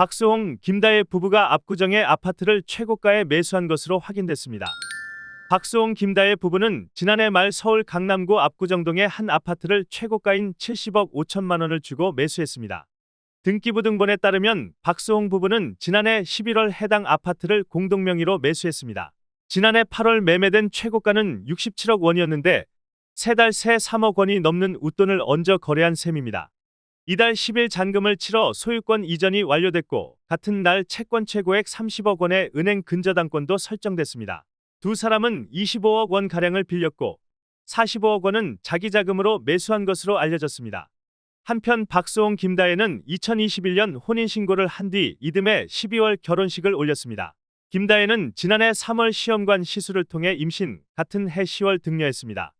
박수홍, 김다혜 부부가 압구정의 아파트를 최고가에 매수한 것으로 확인됐습니다. 박수홍, 김다혜 부부는 지난해 말 서울 강남구 압구정동의 한 아파트를 최고가인 70억 5천만 원을 주고 매수했습니다. 등기부 등본에 따르면 박수홍 부부는 지난해 11월 해당 아파트를 공동 명의로 매수했습니다. 지난해 8월 매매된 최고가는 67억 원이었는데 세 달 새 3억 원이 넘는 웃돈을 얹어 거래한 셈입니다. 이달 10일 잔금을 치러 소유권 이전이 완료됐고 같은 날 채권 최고액 30억 원의 은행 근저당권도 설정됐습니다. 두 사람은 25억 원 가량을 빌렸고 45억 원은 자기 자금으로 매수한 것으로 알려졌습니다. 한편 박수홍 김다혜는 2021년 혼인신고를 한 뒤 이듬해 12월 결혼식을 올렸습니다. 김다혜는 지난해 3월 시험관 시술을 통해 임신, 같은 해 10월 등려했습니다.